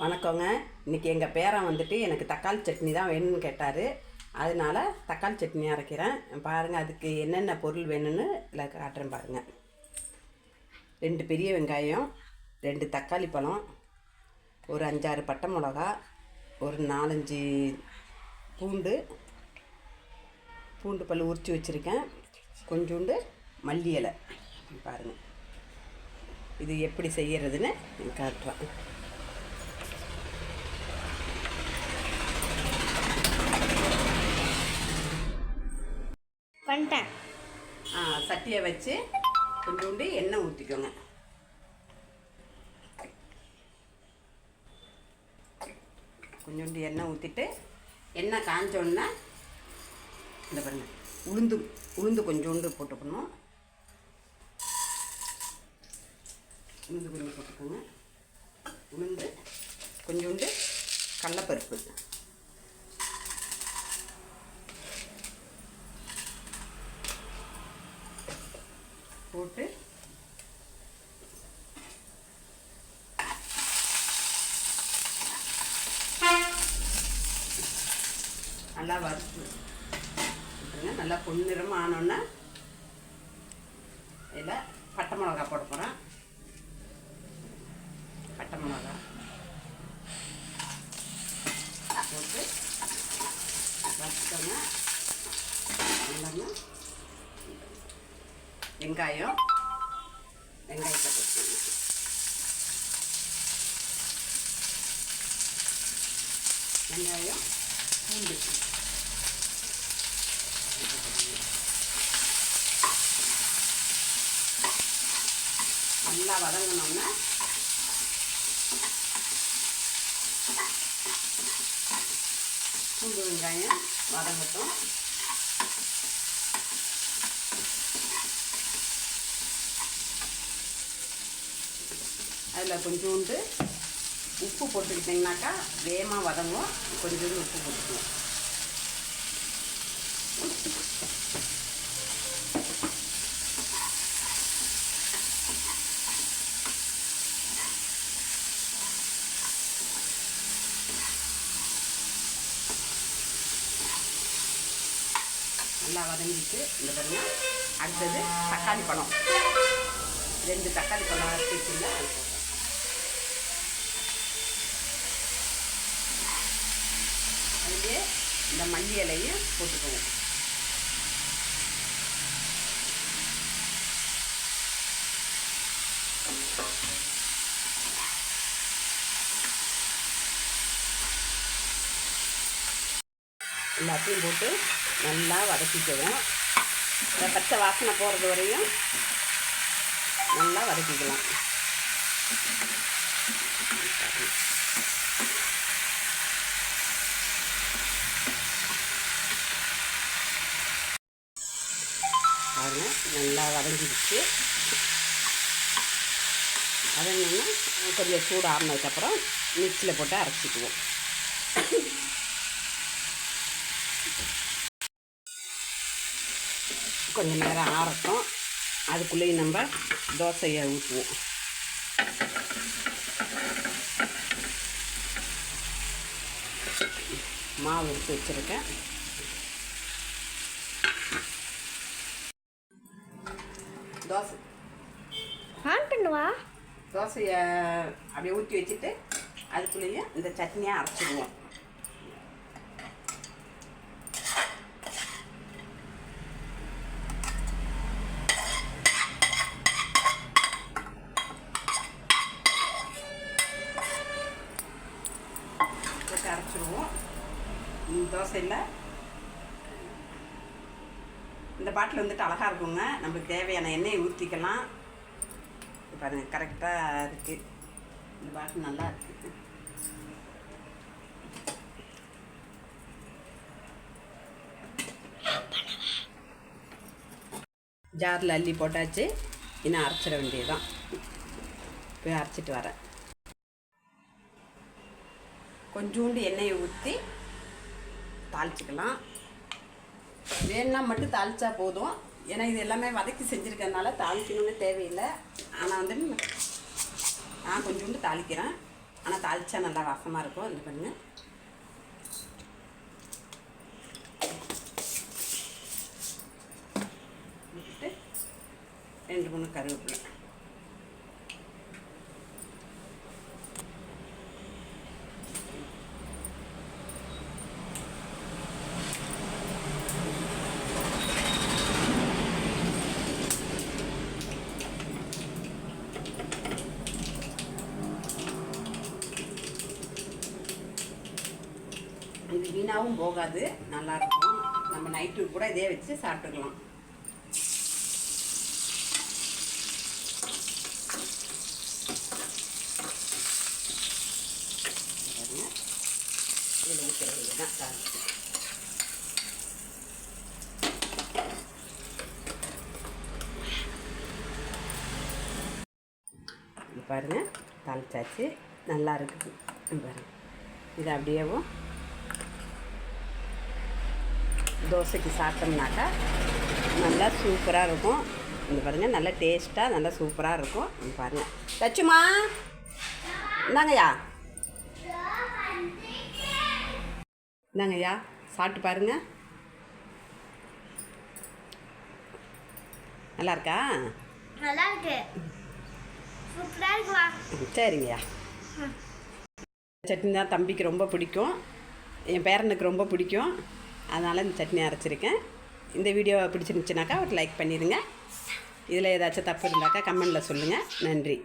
வணக்கங்க. இன்றைக்கி எங்கள் பேரன் வந்துட்டு எனக்கு தக்காளி சட்னி தான் வேணும்னு கேட்டார். அதனால தக்காளி சட்னி அரைக்கிறேன். பாருங்கள் அதுக்கு என்னென்ன பொருள் வேணும்னு இதில் காட்டுறேன் பாருங்கள் ரெண்டு பெரிய வெங்காயம் ரெண்டு தக்காளி பழம் ஒரு அஞ்சாறு பட்டை மிளகா ஒரு நாலஞ்சு பூண்டு பூண்டு பல் உரித்து வச்சுருக்கேன். கொஞ்சோண்டு மல்லி இலை. பாருங்கள் இது எப்படி செய்யறதுன்னு காட்டுறேன். பண்ணிட்டேன். ஆ, சட்டியை வச்சு கொஞ்சோண்டு எண்ணெய் ஊற்றிக்கோங்க கொஞ்சோண்டு எண்ணெய் ஊற்றிட்டு எண்ணெய் காஞ்சோன்னா இந்த பாருங்க உளுந்து உளுந்து கொஞ்சோண்டு போட்டுக்கணும். உளுந்து கொஞ்சம் போட்டுக்கோங்க. உளுந்து கொஞ்சோண்டு கடலப்பருப்பு போட்டு நல்லா வறுத்து விட்டுருங்க. நல்லா பொன்னிறமாக ஆனோன்னே இதில் பட்டை மிளகா போட போகிறேன். பட்டை மிளகா போட்டு வறுத்துக்கோங்க எல்லாமே வெங்காயம் வெங்காயத்தை போட்டு வெங்காயம் பூண்டு. நல்லா வதங்கினோன்னே பூண்டு வெங்காயம் வதங்கட்டும். அதில் கொஞ்சோண்டு உப்பு போட்டுக்கிட்டிங்கனாக்கா வேகமாக வதங்கும். கொஞ்சோண்டு உப்பு போட்டுக்கணும். நல்லா வதங்கிட்டு இந்த பாருங்க. அடுத்தது தக்காளி பழம். ரெண்டு தக்காளி பழம் அரைச்சி அதுலேயே இந்த மல்லி இலையும் போட்டுக்கோங்க. எல்லாத்தையும் போட்டு நல்லா வதக்கிக்குவோம் இந்த பச்சை வாசனை போகிறது வரையும் நல்லா வதக்கிக்கலாம். பாருங்க நல்லா வதங்கிடுச்சு. வதங்கினா கொஞ்சம் சூடு ஆறினதுக்கப்புறம் மிக்சியில் போட்டு அரைச்சிக்குவோம். கொஞ்சம் நேரம் ஆறட்டும். அதுக்குள்ளேயும் நம்ம தோசையை ஊற்றுவோம். மாவு எடுத்து வச்சுருக்கேன். தோசை. ஆன் பண்ணுவா தோசையை அப்படியே ஊற்றி வச்சுட்டு அதுக்குள்ளேயே இந்த சட்னியை அரைச்சிடுவோம் போட்டு அரைச்சிடுவோம் இந்த தோசையில். இந்த பாட்டில் வந்துட்டு அழகாக இருக்குங்க. நம்மளுக்கு தேவையான எண்ணெயை ஊற்றிக்கலாம் பாருங்க கரெக்டாக இருக்குது இந்த பாட்டில் நல்லா இருக்குது ஜாரில் அள்ளி போட்டாச்சு. இன்னும் அரைச்சிட வேண்டியதுதான். போய் அரைச்சிட்டு வரேன். கொஞ்சோண்டு எண்ணெயை ஊற்றி தாளிச்சிக்கலாம். வேணும்னா மட்டும் தாளித்தா போதும். ஏன்னா இது எல்லாமே வதக்கி செஞ்சுருக்கறனால தாளிக்கணும்னு தேவையில்லை. ஆனால் வந்து நான் கொஞ்சோண்டு தாளிக்கிறேன். ஆனால் தாளிச்சா நல்லா வாசமாக இருக்கும். இது பண்ணுங்க. ரெண்டு மூணு கருவேப்பிலை. வீணாகவும் போகாது நல்லா இருக்கும் நம்ம நைட்டு கூட இதே வச்சு சாப்பிட்டுக்கலாம். பாருங்க. இதில் ஊற்றுறது தான் பாருங்க. தாளிச்சாச்சு. நல்லா இருக்குது பாருங்கள் பாருங்க. இது அப்படியேவும் தோசைக்கு சாப்பிட்டோம்னாக்கா நல்லா சூப்பராக இருக்கும். இது பாருங்கள் நல்லா டேஸ்ட்டாக நல்லா சூப்பராக இருக்கும். இது பாருங்கள் லட்சுமா இந்தாங்கய்யா. இந்தாங்கய்யா சாப்பிட்டு பாருங்க. நல்லா இருக்கா? நல்லா இருக்கு. சரிங்கய்யா. சட்னி தான் தம்பிக்கு ரொம்ப பிடிக்கும். என் பேரனுக்கு ரொம்ப பிடிக்கும். அதனால் இந்த சட்னி அரைச்சிருக்கேன். இந்த வீடியோ பிடிச்சிருந்துச்சுனாக்கா ஒரு லைக் பண்ணிடுங்க இதில் ஏதாச்சும் தப்பு இருந்தாக்கா கமெண்டில் சொல்லுங்கள் நன்றி.